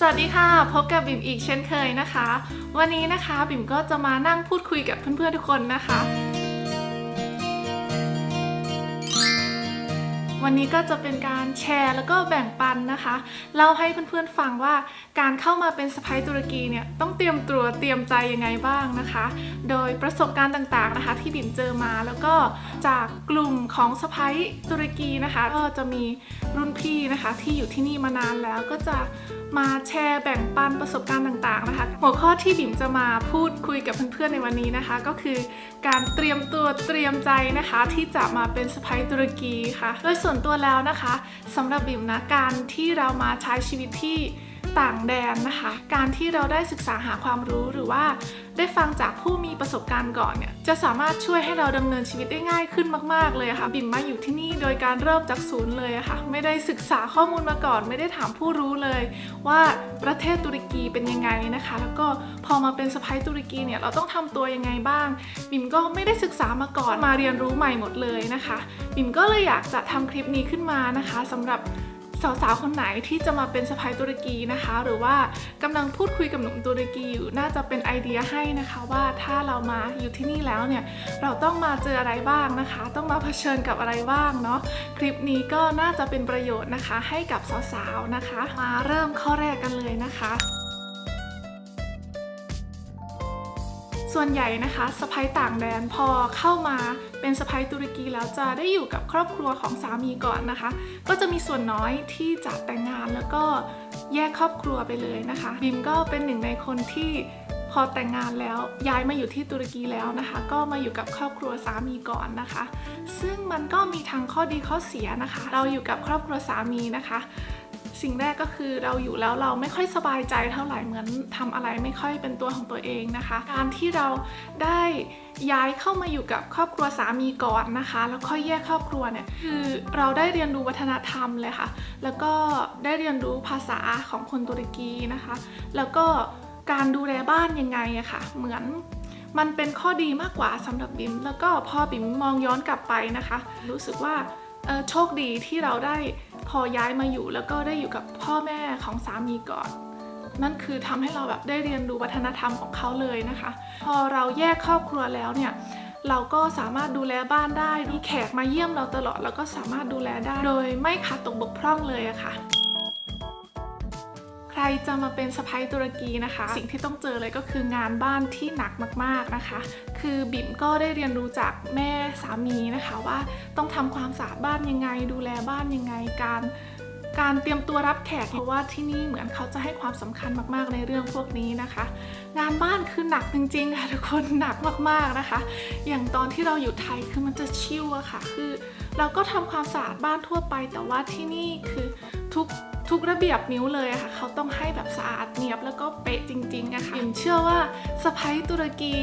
สวัสดีค่ะ พบกับบิ่มอีกเช่นเคยนะคะ วันนี้นะคะบิ่มก็จะมานั่งพูดคุยกับเพื่อนๆทุกคนนะคะ วันนี้ก็จะเป็นการแชร์แล้วก็แบ่งปันนะคะเล่าให้เพื่อนๆฟังว่าการเข้ามาเป็นสะพ้ายตุรกีเนี่ยต้องเตรียมตัวเตรียมใจยังไงบ้างนะคะ โดยประสบการณ์ต่างๆนะคะ ที่บิ่มเจอมาแล้วก็จากกลุ่มของสะพ้ายตุรกีนะคะ ก็จะมีรุ่นพี่นะคะที่อยู่ที่นี่มานานแล้วก็จะมาแชร์แบ่งปันประสบการณ์ต่างๆนะคะ หัวข้อที่บิ่มจะมาพูดคุยกับเพื่อนๆในวันนี้นะคะ ก็คือการเตรียมตัวเตรียมใจนะคะ ที่จะมาเป็นสไพร์ตุรกีค่ะ โดยส่วนตัวแล้วนะคะสำหรับบิ่มนะการที่เรามาใช้ชีวิตที่ ต่างแดนนะคะ การที่เราได้ศึกษาหาความรู้หรือว่าได้ฟังจากผู้มีประสบการณ์ก่อนเนี่ยจะสามารถช่วยให้เราดำเนินชีวิตได้ง่ายขึ้นมาก ๆ เลยค่ะ บิ่มมาอยู่ที่นี่โดยการเริ่มจากศูนย์เลยค่ะ ไม่ได้ศึกษาข้อมูลมาก่อน ไม่ได้ถามผู้รู้เลย ว่าประเทศตุรกีเป็นยังไงนะคะ แล้วก็พอมาเป็นสะพ้ายตุรกีเนี่ยเราต้องทำตัวยังไงบ้าง บิ่มก็ไม่ได้ศึกษามาก่อนมาเรียนรู้ใหม่หมดเลยนะคะ บิ่มก็เลยอยากจะทำคลิปนี้ขึ้นมานะคะสำหรับ สาวๆ คนไหนที่จะมาเป็นสะพายตุรกีนะคะ หรือว่ากำลังพูดคุยกับหนุ่มตุรกีอยู่น่าจะเป็นไอเดียให้นะคะว่าถ้าเรามาอยู่ที่นี่แล้วเนี่ยเราต้องมาเจออะไรบ้างนะคะ ต้องมาเผชิญกับอะไรบ้างเนาะคลิปนี้ก็น่าจะเป็นประโยชน์นะคะให้กับสาวๆนะคะ มาเริ่มข้อแรกกันเลยนะคะ ส่วนใหญ่นะคะสะพ้ยต่างแดนพอเข้ามาเป็นสะพ้ยตุรกีแล้วจะได้อยู่กับครอบครัวของสามีก่อนนะคะ ก็จะมีส่วนน้อยที่จะแต่งงานแล้วก็แยกครอบครัวไปเลยนะคะบิมก็เป็นหนึ่งในคนที่พอแต่งงานแล้วย้ายมาอยู่ที่ตุรกีแล้วนะคะ ก็มาอยู่กับครอบครัวสามีก่อนนะคะ ซึ่งมันก็มีทั้งข้อดีข้อเสียนะคะ เราอยู่กับครอบครัวสามีนะคะ สิ่งแรกก็คือเราอยู่แล้วเราไม่ค่อยสบายใจเท่าไหร่เหมือนทำอะไรไม่ค่อยเป็นตัวของตัวเองนะคะ การที่เราได้ย้ายเข้ามาอยู่กับครอบครัวสามีก่อนนะคะ แล้วค่อยแยกครอบครัวเนี่ยคือเราได้เรียนรู้วัฒนธรรมเลยค่ะ แล้วก็ได้เรียนรู้ภาษาของคนตุรกีนะคะ แล้วก็การดูแลบ้านยังไงอะค่ะ เหมือนมันเป็นข้อดีมากกว่าสำหรับบิม แล้วก็พอบิมมองย้อนกลับไปนะคะ รู้สึกว่า โชคดีที่เราได้พอย้ายมาอยู่แล้วก็ได้อยู่กับพ่อแม่ของสามีก่อน นั่นคือทำให้เราแบบได้เรียนรู้วัฒนธรรมของเขาเลยนะคะ พอเราแยกครอบครัวแล้วเนี่ยเราก็สามารถดูแลบ้านได้มีแขกมาเยี่ยมเราตลอด แล้วก็สามารถดูแลได้ โดยไม่ขาดตกบกพร่องเลยอะค่ะ รจะมาเป็นสะพ้ายตุรกีนะคะ สิ่งที่ต้องเจอเลยก็คืองานบ้านที่หนักมากๆนะคะ คือบิ่มก็ได้เรียนรู้จากแม่สามีนะคะว่าต้องทำความสะอาดบ้านยังไง ดูแลบ้านยังไงการการเตรียมตัวรับแขกเพราะว่าที่นี่เหมือนเขาจะให้ความสำคัญมากๆในเรื่องพวกนี้นะคะ งานบ้านคือหนักจริงๆค่ะทุกคนหนักมากๆนะคะ อย่างตอนที่เราอยู่ไทยคือมันจะชิวอะค่ะ คือ เราก็ทำความสะอาดบ้านทั่วไป แต่ว่าที่นี่คือทุก ทุกระเบียบนิ้วเลยค่ะ เขาต้องให้แบบสะอาดเนียบแล้วก็เป๊ะจริงๆอะค่ะผมเชื่อว่าสะพ้ยตุรกี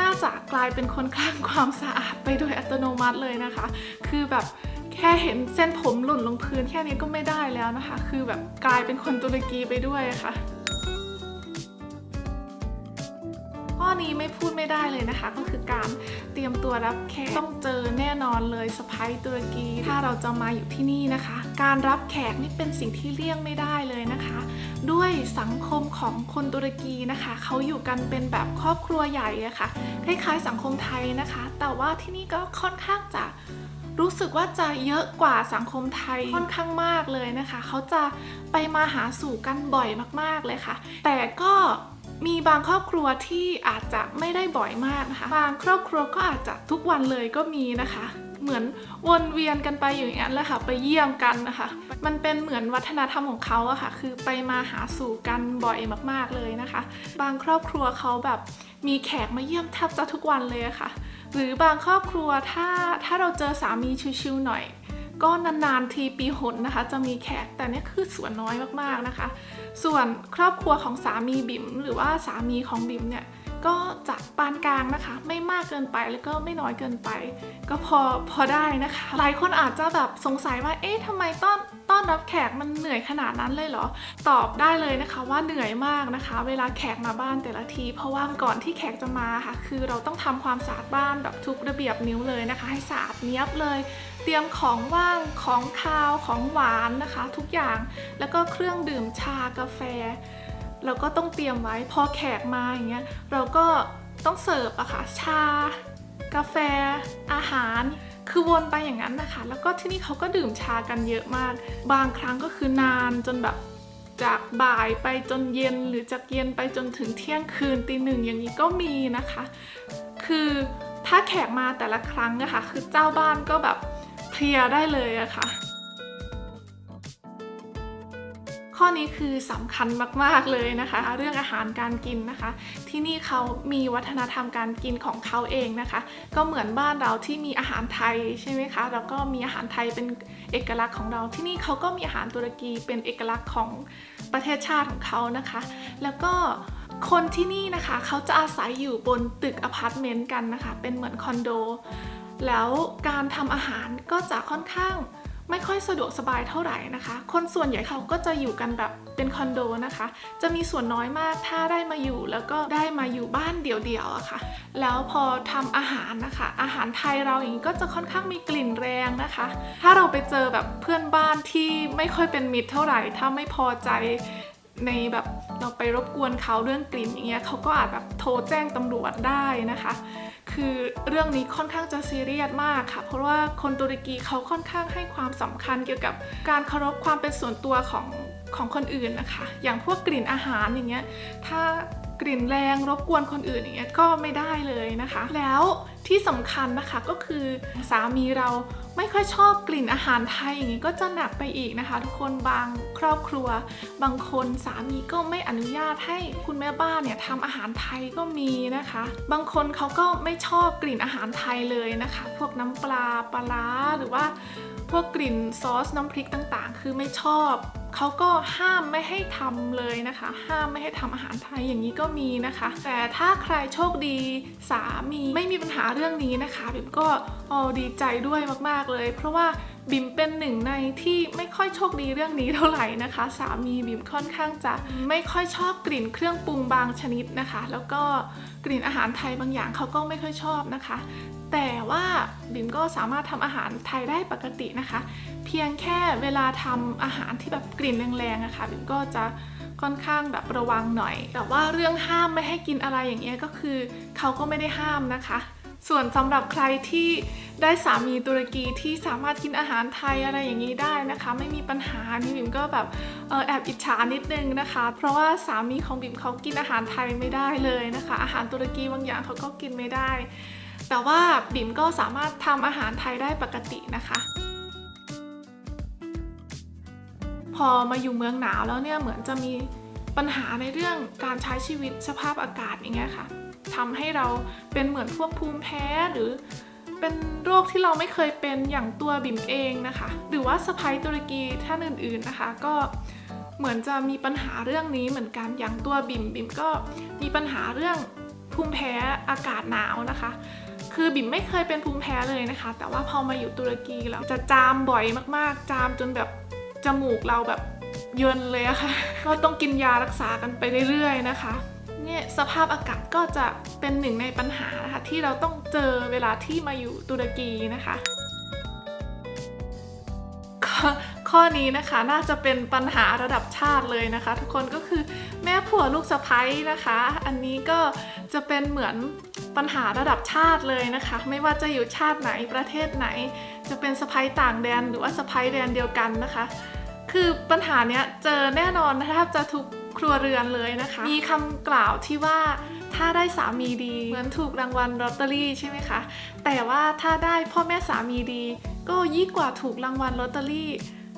น่าจะกลายเป็นคนคลั่งความสะอาดไปโดยอัตโนมัติเลยนะคะ คือแบบแค่เห็นเส้นผมหล่นลงพื้นแค่นี้ก็ไม่ได้แล้วนะคะ คือแบบกลายเป็นคนตุรกีไปด้วยะค่ะ ข้อนี้ไม่พูดไม่ได้เลยนะคะ ก็คือการเตรียมตัวรับแขกต้องเจอแน่นอนเลยสะพ้ยตุรกี ถ้าเราจะมาอยู่ที่นี่นะคะ การรับแขกนี่เป็นสิ่งที่เลี่ยงไม่ได้เลยนะคะ ด้วยสังคมของคนตุรกีนะคะเขาอยู่กันเป็นแบบครอบครัวใหญ่อะค่ะคล้ายๆสังคมไทยนะคะ แต่ว่าที่นี่ก็ค่อนข้างจะรู้สึกว่าจะเยอะกว่าสังคมไทยค่อนข้างมากเลยนะคะ เขาจะไปมาหาสู่กันบ่อยมากๆเลยค่ะ แต่ก็ มีบางครอบครัวที่อาจจะไม่ได้บ่อยมากนะคะ บางครอบครัวก็อาจจะทุกวันเลยก็มีนะคะ เหมือนวนเวียนกันไปอยู่อย่างนั้นแหละค่ะ ไปเยี่ยมกันนะคะ มันเป็นเหมือนวัฒนธรรมของเขาอะค่ะ คือไปมาหาสู่กันบ่อยมากๆเลยนะคะ บางครอบครัวเขาแบบมีแขกมาเยี่ยมแทบจะทุกวันเลยะค่ะ หรือบางครอบครัวถ้าถ้าเราเจอสามีชิวๆหน่อย ก็นานๆทีปีหนนะคะ จะมีแขกแต่นี่คือส่วนน้อยมากๆนะคะ ส่วนครอบครัวของสามีบิ๋มหรือว่าสามีของบิ๋มเนี่ย ก็จะปานกลางนะคะ ไม่มากเกินไปแล้วก็ไม่น้อยเกินไป ก็พอพอได้นะคะ หลายคนอาจจะแบบสงสัยว่าเอ๊ะทำไมต้อนต้อนรับแขกมันเหนื่อยขนาดนั้นเลยเหรอ ตอบได้เลยนะคะว่าเหนื่อยมากนะคะ เวลาแขกมาบ้านแต่ละที เพราะว่าก่อนที่แขกจะมาค่ะ คือเราต้องทำความสะอาดบ้านแบบทุกระเบียบนิ้วเลยนะคะ ให้สะอาดเนียบเลย เตรียมของว่างของคาวของหวานนะคะ ทุกอย่างแล้วก็เครื่องดื่มชากาแฟ เราก็ต้องเตรียมไว้พอแขกมาอย่างเงี้ยเราก็ต้องเสิร์ฟอะค่ะชา กาแฟ อาหาร คือวนไปอย่างนั้นนะคะ แล้วก็ที่นี่เขาก็ดื่มชากันเยอะมาก บางครั้งก็คือนานจนแบบจากบ่ายไปจนเย็นหรือจากเย็นไปจนถึงเที่ยงคืนตีหนึ่งอย่างนี้ก็มีนะคะ คือถ้าแขกมาแต่ละครั้งนะคะคือเจ้าบ้านก็แบบเพลียได้เลยอะค่ะ ข้อนี้คือสำคัญมากๆเลยนะคะ เรื่องอาหารการกินนะคะ ที่นี่เขามีวัฒนธรรมการกินของเขาเองนะคะ ก็เหมือนบ้านเราที่มีอาหารไทยใช่ไหมคะแล้วก็มีอาหารไทยเป็นเอกลักษณ์ของเรา ที่นี่เขาก็มีอาหารตุรกีเป็นเอกลักษณ์ของประเทศชาติของเขานะคะ แล้วก็คนที่นี่นะคะเขาจะอาศัยอยู่บนตึกอพาร์ตเมนต์กันนะคะ เป็นเหมือนคอนโด แล้วการทำอาหารก็จะค่อนข้าง ไม่ค่อยสะดวกสบายเท่าไหร่นะคะ คนส่วนใหญ่เขาก็จะอยู่กันแบบเป็นคอนโดนะคะ จะมีส่วนน้อยมากถ้าได้มาอยู่แล้วก็ได้มาอยู่บ้านเดี่ยวๆอะค่ะ แล้วพอทำอาหารนะคะ อาหารไทยเราอย่างนี้ก็จะค่อนข้างมีกลิ่นแรงนะคะ ถ้าเราไปเจอแบบเพื่อนบ้านที่ไม่ค่อยเป็นมิตรเท่าไหร่ ถ้าไม่พอใจ ในแบบเราไปรบกวนเขาเรื่องกลิ่นอย่างเงี้ยเขาก็อาจแบบโทรแจ้งตำรวจได้นะคะ คือเรื่องนี้ค่อนข้างจะซีเรียสมากค่ะ เพราะว่าคนตุรกีเขาค่อนข้างให้ความสำคัญเกี่ยวกับการเคารพความเป็นส่วนตัวของของคนอื่นนะคะ อย่างพวกกลิ่นอาหารอย่างเงี้ยถ้ากลิ่นแรงรบกวนคนอื่นอย่างเงี้ยก็ไม่ได้เลยนะคะ แล้ว ที่สำคัญนะคะก็คือสามีเราไม่ค่อยชอบกลิ่นอาหารไทยอย่างนี้ก็จะหนักไปอีกนะคะ ทุกคนบางครอบครัว บางคนสามีก็ไม่อนุญาตให้คุณแม่บ้านเนี่ยทำอาหารไทยก็มีนะคะ บางคนเขาก็ไม่ชอบกลิ่นอาหารไทยเลยนะคะ พวกน้ำปลาปลาร้าหรือว่าพวกกลิ่นซอสน้ำพริกต่างๆ คือไม่ชอบ เขาก็ห้ามไม่ให้ทำเลยนะคะ ห้ามไม่ให้ทำอาหารไทยอย่างนี้ก็มีนะคะ แต่ถ้าใครโชคดีสามีไม่มีปัญหาเรื่องนี้นะคะบิมก็ดีใจด้วยมากๆเลย เพราะว่าบิมเป็นหนึ่งในที่ไม่ค่อยโชคดีเรื่องนี้เท่าไหร่นะคะ สามีบิมค่อนข้างจะไม่ค่อยชอบกลิ่นเครื่องปรุงบางชนิดนะคะ แล้วก็กลิ่นอาหารไทยบางอย่างเขาก็ไม่ค่อยชอบนะคะ แต่ว่าบิมก็สามารถทำอาหารไทยได้ปกตินะคะ เพียงแค่เวลาทำอาหารที่แบบกลิ่นแรงๆอะค่ะบิมก็จะค่อนข้างแบบระวังหน่อย แต่ว่าเรื่องห้ามไม่ให้กินอะไรอย่างเงี้ยก็คือเขาก็ไม่ได้ห้ามนะคะ ส่วนสำหรับใครที่ได้สามีตุรกีที่สามารถกินอาหารไทยอะไรอย่างนี้ได้นะคะ ไม่มีปัญหานี่บิมก็แบบออแอบอิจฉานิดนึงนะคะ เพราะว่าสามีของบิมเขากินอาหารไทยไม่ได้เลยนะคะ อาหารตุรกีบางอย่างเขาก็กินไม่ได้ แต่ว่าบิ่มก็สามารถทำอาหารไทยได้ปกตินะคะ พอมาอยู่เมืองหนาวแล้วเนี่ยเหมือนจะมีปัญหาในเรื่องการใช้ชีวิตสภาพอากาศอย่างเงี้ยค่ะทำให้เราเป็นเหมือนพวกภูมิแพ้หรือเป็นโรคที่เราไม่เคยเป็นอย่างตัวบิ่มเองนะคะ หรือว่าสะพ้ยตุรกีท่านอื่นๆนะคะ ก็เหมือนจะมีปัญหาเรื่องนี้เหมือนกันอย่างตัวบิ่มบิ่มก็มีปัญหาเรื่องภูมิแพ้อากาศหนาวนะคะ คือบิ่มไม่เคยเป็นภูมิแพ้เลยนะคะ แต่ว่าพอมาอยู่ตุรกีแล้วจะจามบ่อยมากๆ จามจนแบบจมูกเราแบบเยินเลยอะค่ะ ก็ต้องกินยารักษากันไปเรื่อยๆนะคะเนี่ยสภาพอากาศก็จะเป็นหนึ่งในปัญหานะคะที่เราต้องเจอเวลาที่มาอยู่ตุรกีนะคะ ข้อนี้นะคะน่าจะเป็นปัญหาระดับชาติเลยนะคะ ทุกคนก็คือแม่ผัวลูกสะใภ้นะคะ อันนี้ก็จะเป็นเหมือนปัญหาระดับชาติเลยนะคะ ไม่ว่าจะอยู่ชาติไหนประเทศไหน จะเป็นสะใภ้ต่างแดนหรือว่าสะใภ้แดนเดียวกันนะคะ คือปัญหาเนี้ยเจอแน่นอนแทบจะทุกครัวเรือนเลยนะคะ มีคำกล่าวที่ว่าถ้าได้สามีดี เหมือนถูกรางวัลลอตเตอรี่ใช่ไหมคะ แต่ว่าถ้าได้พ่อแม่สามีดี ก็ยิ่งกว่าถูกรางวัลลอตเตอรี่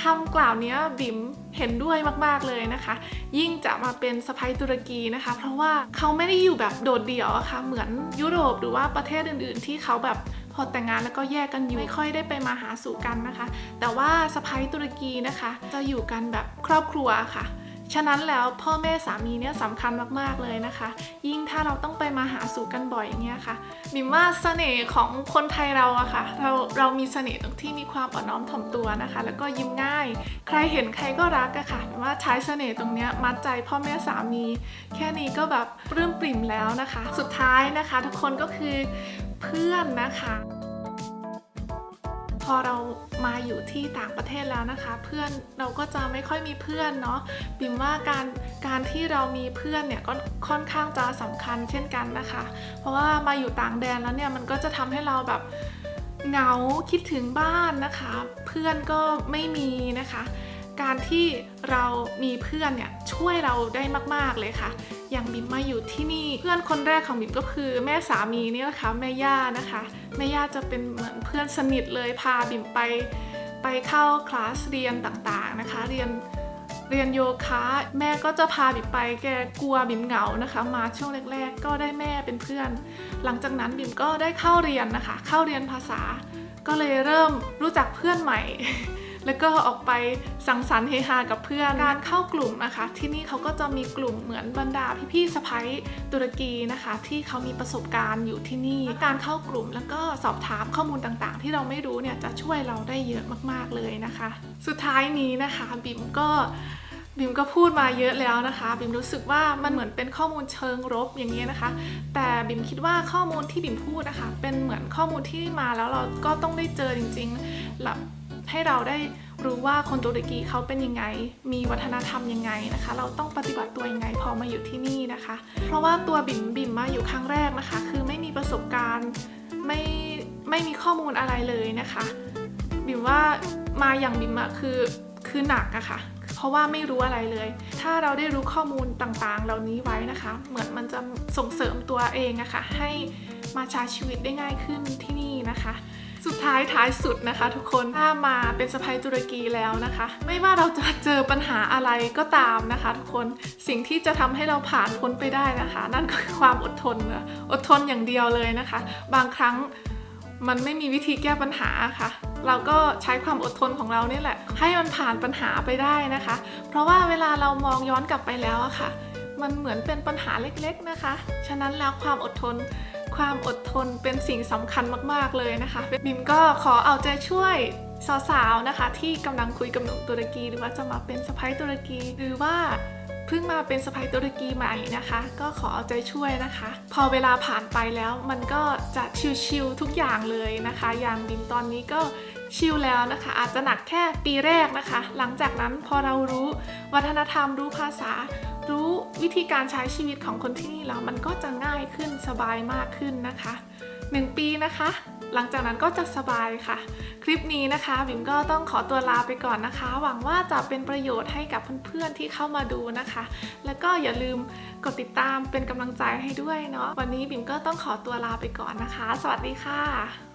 คำกล่าวเนี้ยบิมเห็นด้วยมากๆเลยนะคะ ยิ่งจะมาเป็นสไพร์ตุรกีนะคะ เพราะว่าเขาไม่ได้อยู่แบบโดดเดี่ยวอะค่ะเหมือนยุโรปหรือว่าประเทศอื่น ๆ ที่เขาแบบพอแต่งงานแล้วก็แยกกันอยู่ไม่ค่อยได้ไปมาหาสู่กันนะคะ แต่ว่าสไพ้ยตุรกีนะคะ จะอยู่กันแบบครอบครัวค่ะ ฉะนั้นแล้วพ่อแม่สามีเนี่ยสำคัญมากๆเลยนะคะ ยิ่งถ้าเราต้องไปมาหาสู่กันบ่อยอย่างเงี้ยค่ะบิมว่าเสน่ห์ของคนไทยเราอะค่ะ เราเรามีเสน่ห์ตรงที่มีความอ่อนน้อมถ่อมตัวนะคะ แล้วก็ยิ้มง่าย ใครเห็นใครก็รักอะค่ะบิมว่าใช้เสน่ห์ตรงเนี้ยมัดใจพ่อแม่สามี แค่นี้ก็แบบปลื้มปริ่มแล้วนะคะ สุดท้ายนะคะ ทุกคนก็คือเพื่อนนะคะ พอเรา มาอยู่ที่ต่างประเทศแล้วนะคะ เพื่อนเราก็จะไม่ค่อยมีเพื่อนเนาะบิมว่าการการที่เรามีเพื่อนเนี่ยก็ค่อนข้างจะสำคัญเช่นกันนะคะ เพราะว่ามาอยู่ต่างแดนแล้วเนี่ยมันก็จะทำให้เราแบบเหงาคิดถึงบ้านนะคะ เพื่อนก็ไม่มีนะคะ การที่เรามีเพื่อนเนี่ยช่วยเราได้มาก ๆ เลยค่ะ อย่างบิมมาอยู่ที่นี่เพื่อนคนแรกของบิมก็คือแม่สามีนี่แหละคะแม่ย่านะคะ แม่ย่าจะเป็นเหมือนเพื่อนสนิทเลยพาบิมไปไปเข้าคลาสเรียนต่างๆนะคะ เรียนเรียนโยคะแม่ก็จะพาบิมไปแกกลัวบิมเหงานะคะ มาช่วงแรก ๆ ก็ได้แม่เป็นเพื่อน หลังจากนั้นบิมก็ได้เข้าเรียนนะคะ เข้าเรียนภาษา ก็เลยเริ่มรู้จักเพื่อนใหม่ แล้วก็ออกไปสังสรรค์เฮฮากับเพื่อนการเข้ากลุ่มนะคะ ที่นี่เขาก็จะมีกลุ่มเหมือนบรรดาพี่ๆสะพ้ยตุรกีนะคะ ที่เขามีประสบการณ์อยู่ที่นี่การเข้ากลุ่มแล้วก็สอบถามข้อมูลต่างๆ ที่เราไม่รู้เนี่ยจะช่วยเราได้เยอะมากๆเลยนะคะ สุดท้ายนี้นะคะบิมก็บิมก็พูดมาเยอะแล้วนะคะ บิมรู้สึกว่ามันเหมือนเป็นข้อมูลเชิงรบอย่างนี้ยนะคะ แต่บิมคิดว่าข้อมูลที่บิมพูดนะคะ เป็นเหมือนข้อมูลที่มาแล้วเราก็ต้องได้เจอจริงๆแล้ว ให้เราได้รู้ว่าคนตุรกีเขาเป็นยังไง มีวัฒนธรรมยังไงนะคะ เราต้องปฏิบัติตัวยังไงพอมาอยู่ที่นี่นะคะ เพราะว่าตัวบิมบิมมาอยู่ครั้งแรกนะคะ คือไม่มีประสบการณ์ไม่ไม่มีข้อมูลอะไรเลยนะคะ บิมว่ามาอย่างบิมอะคือคือหนักอะค่ะ เพราะว่าไม่รู้อะไรเลย ถ้าเราได้รู้ข้อมูลต่างๆ เหล่านี้ไว้นะคะ เหมือนมันจะส่งเสริมตัวเองอะค่ะให้มาใช้ชีวิตได้ง่ายขึ้นที่นี่นะคะ สุดท้ายท้ายสุดนะคะ ทุกคนถ้ามาเป็นสะพายตุรกีแล้วนะคะ ไม่ว่าเราจะเจอปัญหาอะไรก็ตามนะคะ ทุกคนสิ่งที่จะทำให้เราผ่านพ้นไปได้นะคะ นั่นก็คือความอดทนอดทนอย่างเดียวเลยนะคะ บางครั้งมันไม่มีวิธีแก้ปัญหาค่ะ เราก็ใช้ความอดทนของเรานี่แหละ ให้มันผ่านปัญหาไปได้นะคะ เพราะว่าเวลาเรามองย้อนกลับไปแล้วอะค่ะ มันเหมือนเป็นปัญหาเล็กๆนะคะ ฉะนั้นแล้วความอดทน ความอดทนเป็นสิ่งสำคัญมาก ๆ เลยนะคะ บิมก็ขอเอาใจช่วยสาวๆนะคะ ที่กำลังคุยกับหนุ่มตุรกี หรือว่าจะมาเป็นสะพ้ายตุรกี หรือว่าเพิ่งมาเป็นสะพ้ายตุรกีใหม่นะคะ ก็ขอเอาใจช่วยนะคะ พอเวลาผ่านไปแล้วมันก็จะชิลๆทุกอย่างเลยนะคะ อย่างบิมตอนนี้ก็ชิลแล้วนะคะ อาจจะหนักแค่ปีแรกนะคะ หลังจากนั้นพอเรารู้วัฒนธรรมรู้ภาษา รู้วิธีการใช้ชีวิตของคนที่นี่แล้วมันก็จะง่ายขึ้นสบายมากขึ้นนะคะหนึ่งปีนะคะ หลังจากนั้นก็จะสบายค่ะ คลิปนี้นะคะบิมก็ต้องขอตัวลาไปก่อนนะคะ หวังว่าจะเป็นประโยชน์ให้กับเพื่อนๆที่เข้ามาดูนะคะ แล้วก็อย่าลืมกดติดตามเป็นกำลังใจให้ด้วยเนาะวันนี้บิมก็ต้องขอตัวลาไปก่อนนะคะ สวัสดีค่ะ